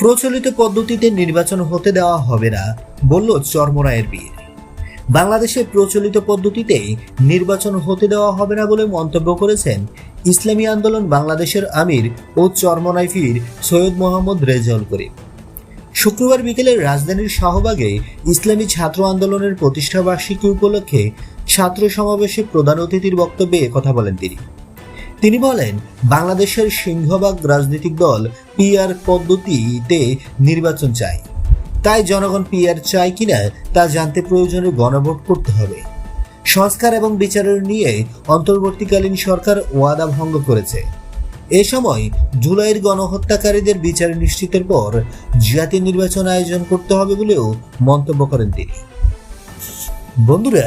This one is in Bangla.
প্রচলিত পদ্ধতিতে নির্বাচন হতে দেওয়া হবে না, বলল চর্মরায়ের বীর। বাংলাদেশের প্রচলিত পদ্ধতিতে নির্বাচন হতে দেওয়া হবে না বলে মন্তব্য করেছেন ইসলামী আন্দোলন বাংলাদেশের আমির ও চর্মনাই ফির সৈয়দ মোহাম্মদ রেজাউল করিম। শুক্রবার বিকেলে রাজধানীর শাহবাগে ইসলামী ছাত্র আন্দোলনের প্রতিষ্ঠাবার্ষিকী উপলক্ষে ছাত্র সমাবেশে প্রধান অতিথির বক্তব্যে কথা বলেন তিনি। তিনি বলেন, বাংলাদেশের সিংহভাগ রাজনৈতিক দল পিআর পদ্ধতিতে নির্বাচন চায়। তাই জনগণ পিআর চায় কিনা তা জানতে প্রয়োজনে গণভোট করতে হবে। সংস্কার এবং বিচারের নিয়ে অন্তর্বর্তীকালীন সরকার ওয়াদা ভঙ্গ করেছে। এ সময় জুলাইয়ের গণহত্যাকারীদের বিচার নিশ্চিতের পর জাতীয় নির্বাচন আয়োজন করতে হবে বলেও মন্তব্য করেন তিনি। বন্ধুরা